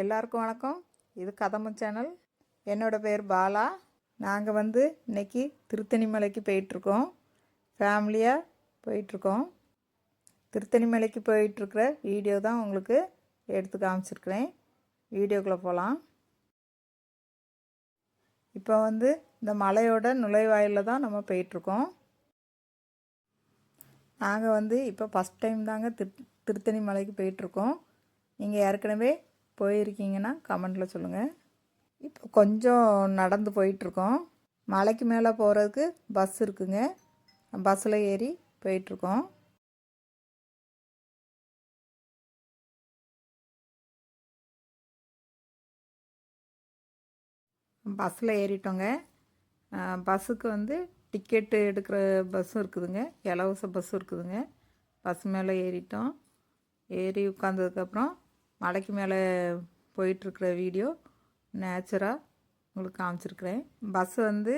எல்லாருக்கும் வணக்கம். இது கதம்பம் சேனல். என்னோட பேர் பாலா. நாங்கள் வந்து இன்றைக்கி திருத்தணி மலைக்கு போயிட்டுருக்கோம் ஃபேமிலியாக போயிட்டுருக்கோம். திருத்தணி மலைக்கு போயிட்டுருக்கிற வீடியோ தான் உங்களுக்கு எடுத்து காமிச்சிருக்கிறேன். வீடியோக்குள்ளே போகலாம் இப்போ வந்து இந்த மலையோட நுழைவாயிலில் தான் நம்ம போயிட்டுருக்கோம். நாங்கள் வந்து இப்போ ஃபஸ்ட் டைம் தாங்க திரு திருத்தணி மலைக்கு போயிட்டுருக்கோம். நீங்கள் ஏற்கனவே போயிருக்கீங்கன்னா கமெண்டில் சொல்லுங்கள் இப்போ கொஞ்சம் நடந்து போயிட்டுருக்கோம். மலைக்கு மேலே போகிறதுக்கு பஸ் இருக்குங்க. பஸ்ஸில் ஏறி போயிட்டுருக்கோம். பஸ்ஸில் ஏறிட்டோங்க. பஸ்ஸுக்கு வந்து டிக்கெட்டு எடுக்கிற பஸ்ஸும் இருக்குதுங்க. இலவச பஸ்ஸும் இருக்குதுங்க. பஸ் மேலே ஏறிட்டோம். ஏறி உட்காந்ததுக்கப்புறம் மலைக்கு மேலே போயிட்டுருக்கிற வீடியோ நேச்சராக உங்களுக்கு காமிச்சிருக்கிறேன். பஸ் வந்து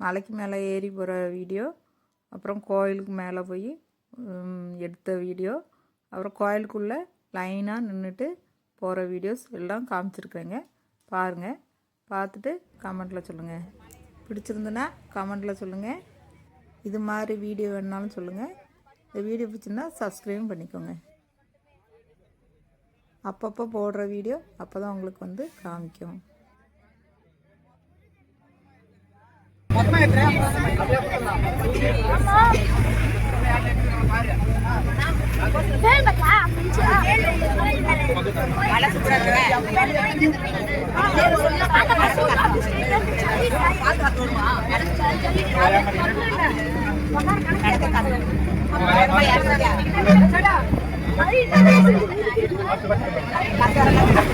மலைக்கு மேலே ஏறி போகிற வீடியோ அப்புறம் கோயிலுக்கு மேலே போய் எடுத்த வீடியோ அப்புறம் கோயிலுக்குள்ளே லைனாக நின்றுட்டு போகிற வீடியோஸ் எல்லாம் காமிச்சிருக்கிறேங்க. பாருங்கள் பார்த்துட்டு கமெண்ட்டில் சொல்லுங்கள் பிடிச்சிருந்துன்னா கமெண்ட்டில் சொல்லுங்கள் இது மாதிரி வீடியோ வேணாலும் சொல்லுங்கள் இந்த வீடியோ பிடிச்சிருந்தா சப்ஸ்கிரைபும் பண்ணிக்கோங்க. அப்பப்போ போடுற வீடியோ அப்போ தான் உங்களுக்கு வந்து காமிக்கும். Terima kasih.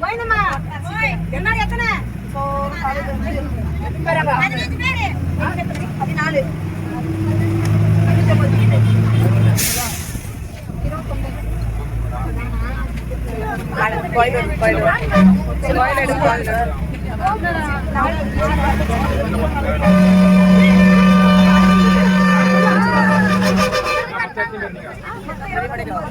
போயிடுமா என்ன எத்தனை பதினஞ்சு பேரு பதினாலு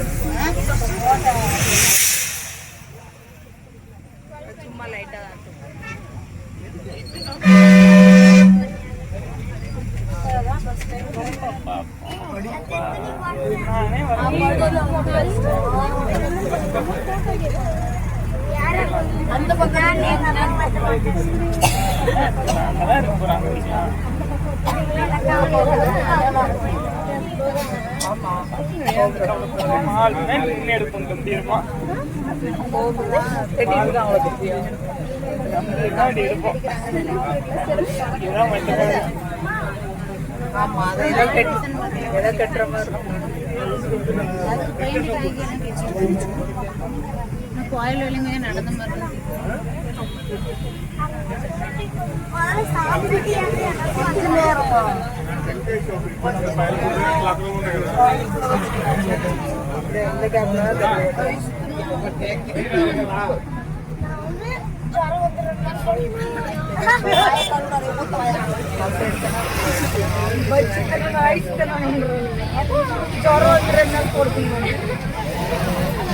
ஆமா அதை ஏதோ கட்டி ஏதோ கட்டுற மாதிரி இருக்கும் கோயில் வெளிங்க நடந்த மாதிரி தான் இந்த கேப்ல வந்து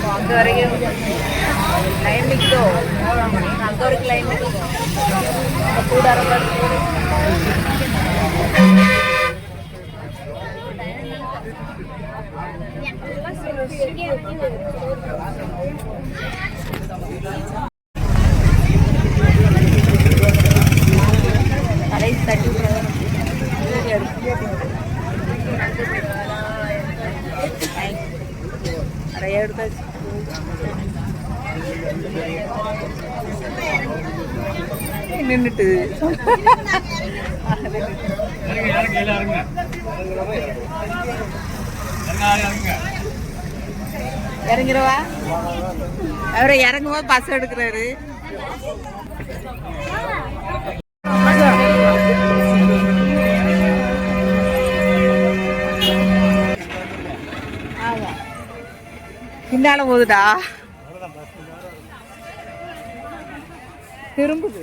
அங்கே வரைக்கும் லைன் நிற்குதோ அங்கே வரைக்கும் லைன் நிற்குதோ நிறைய கடைசி தட்டி நிறைய இறங்க நின்றுட்டு இறங்கிடுவா அவரை இறங்கும்போது பஸ் எடுக்கிறாரு. பின்னால போகுதா திரும்புது.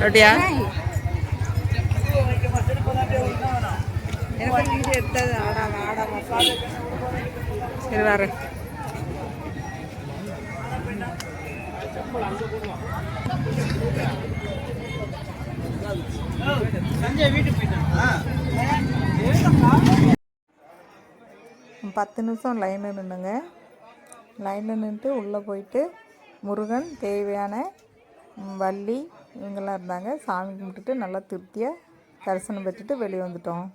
அப்படியா சரி வர Thank you. பத்து நிமிஷம் லைனில் நின்றுங்க லைனில் நின்றுட்டு உள்ளே போயிட்டு முருகன் தேவையான வள்ளி இவங்கெல்லாம் இருந்தாங்க. சாமி கும்பிட்டுட்டு நல்லா திருப்தியாக தரிசனம் பெற்றுட்டு வெளியே வந்துட்டோம்.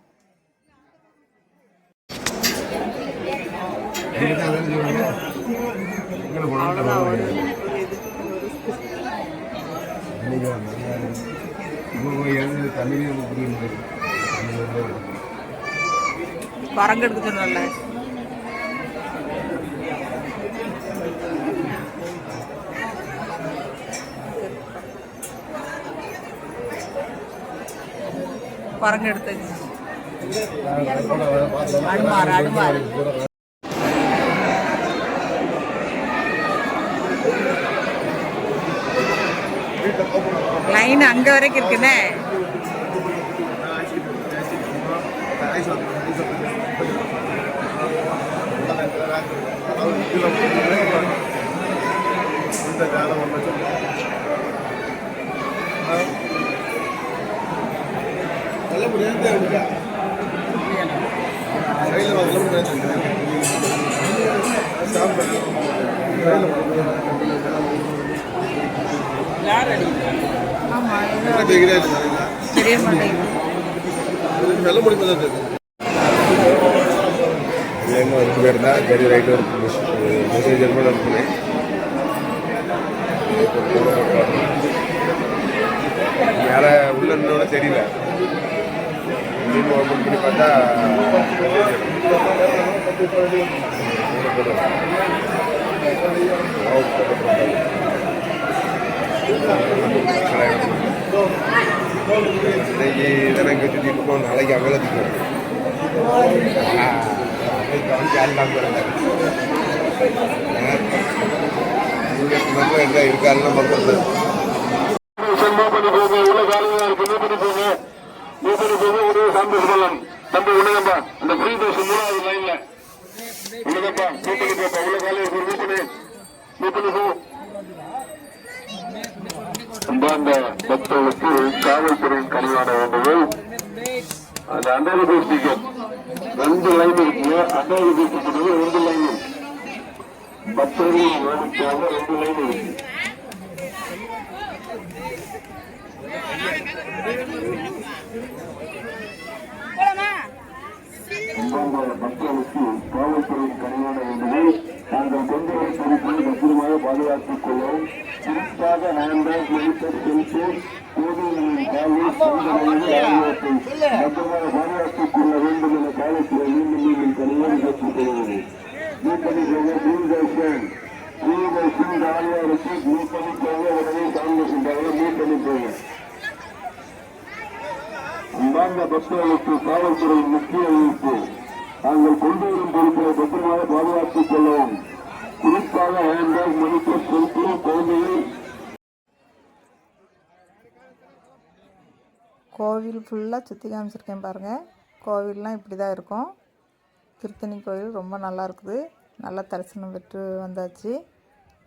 வரங்கெடுக்க சொன்னல குரங்கு எடுத்து அடுமாறு அடுமாறு மீன் அங்க வரைக்கும் இருக்குண்ணே யார் அடிக்கிறது தெரிய மாட்டேங்குது. நல்ல முடிவு தான் தெரியுது. ఏమో ఎక్కువ పెడతా గడి రైట్ தெரியல. இன்னைக்கு இதெல்லாம் சுற்றிட்டு போகணும் நாளைக்கு அகலத்துக்கு என்ன இருக்காருன்னு மக்கள் உள்ள காலையா இருக்கு தம்பி உள்ளதப்பா அந்த ஃப்ரீ பஸ் மூணாவது லைன்ல உள்ளதப்பா மூவ் பண்ணி உள்ள காலையில் போ அன்பார்ந்த பக்தர்களுக்கு காவல்துறையின் கனிவான வேண்டுகோள். அந்த அண்டர் டிஸ்ட்ரிக்ட் ரெண்டு லைன் இருக்குங்க. அண்டர் டிஸ்ட்ரிக்ட் ரெண்டு லைன் இருக்கு பக்தர்களின் வேலைக்காக ரெண்டு லைன் இருக்கு. அன்பார்ந்த மக்களுக்கு காவல்துறையின் கனிவான வேண்டுகோள். நாங்கள் பெண்களை வரும் பத்திரமாக பாதுகாத்துக் கொள்ளவும் குறிப்பாக ஹேண்ட்பேக் மெடிக்கல் செல்போன் போதைகளின் காலில் ஆகியவற்றை பத்திரமாக பாதுகாத்துக் கொள்ள காவல்துறை மீண்டும் மீண்டும் தனியாக கேட்டுக்கொள்கிறது மூப்பதி தூர்தர்ஷன் தூர்தர்ஷன் ஆழ்வாருக்கு மூப்பதி உடனே பக்தர்களுக்கு காவல்துறை முக்கிய அறிவிப்பு நாங்கள் கொண்டு வரும் பொருட்களை பத்திரமாக பாதுகாத்துக் கொள்ளவும் குறிப்பாக ஹேண்ட்பேக் மணிப்பர் செல்பி குழந்தைகள் கோவில் ஃபுல்லாக சுற்றி காமிச்சிருக்கேன் பாருங்கள் கோவில்லாம் இப்படி தான் இருக்கும். திருத்தணி கோவில் ரொம்ப நல்லா இருக்குது. நல்லா தரிசனம் பெற்று வந்தாச்சு.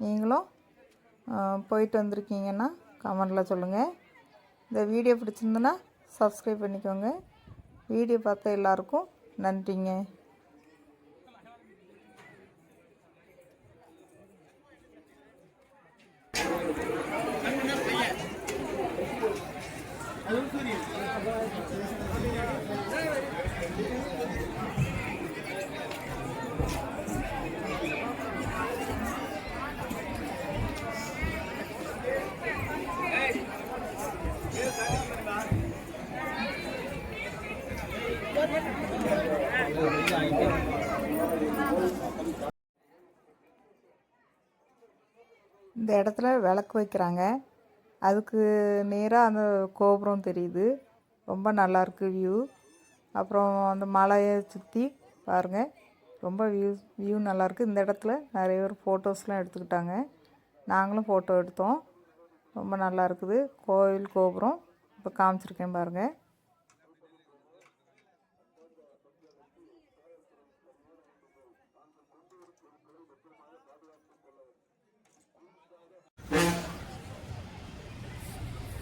நீங்களும் போயிட்டு வந்திருக்கீங்கன்னா கமெண்டில் சொல்லுங்கள் இந்த வீடியோ பிடிச்சிருந்துன்னா சப்ஸ்கிரைப் பண்ணிக்கோங்க. வீடியோ பார்த்த எல்லாருக்கும் நன்றிங்க இந்த இடத்துல விளக்கு வைக்கிறாங்க. அதுக்கு நேராக அந்த கோபுரம் தெரியுது. ரொம்ப நல்லாயிருக்கு வியூ அப்புறம் அந்த மலையை சுற்றி பாருங்கள் ரொம்ப வியூ வியூ நல்லாயிருக்கு இந்த இடத்துல நிறைய பேர் ஃபோட்டோஸ்லாம் எடுத்துக்கிட்டாங்க. நாங்களும் ஃபோட்டோ எடுத்தோம். ரொம்ப நல்லா இருக்குது. கோவில் கோபுரம். இப்போ காமிச்சிருக்கேன் பாருங்கள்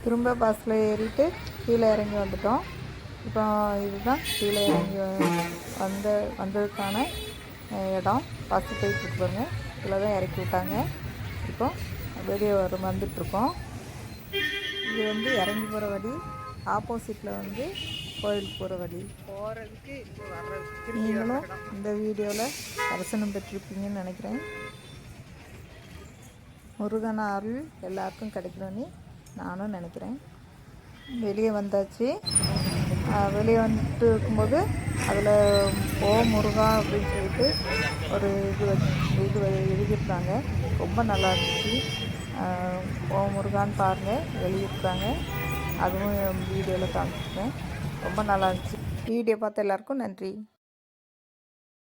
திரும்ப பஸ்ஸில் ஏறிட்டு கீழே இறங்கி வந்துட்டோம். இப்போ இதுதான் கீழே இறங்கி வந்த வந்ததுக்கான இடம். பஸ்ஸு போயிட்டுருக்கு பாருங்க இதில் தான் இறக்கி விட்டாங்க. இப்போ வெளியே வரும் வந்துட்டுருக்கோம் இது வந்து இறங்கி போகிற வழி. ஆப்போசிட்டில் வந்து கோயிலுக்கு போகிற வழி. போகிறதுக்கு நீங்களும் இந்த வீடியோவில் தரிசனம் பெற்றிருப்பீங்கன்னு நினைக்கிறேன். முருகன் அருள் எல்லாருக்கும் கிடைக்கணும்னு நானும் நினைக்கிறேன். வெளியே வந்தாச்சு. வெளியே வந்துட்டு இருக்கும்போது அதில் ஓ முருகா அப்படின்னு சொல்லிட்டு ஒரு இது வச்சு இது எழுதியிருக்காங்க. ரொம்ப நல்லா இருந்துச்சு. ஓ முருகான்னு பாருங்கள் எழுதியிருக்காங்க. அதுவும் வீடியோவில் காமிச்சிருக்கேன். ரொம்ப நல்லா இருந்துச்சு. வீடியோ பார்த்த எல்லாருக்கும் நன்றி.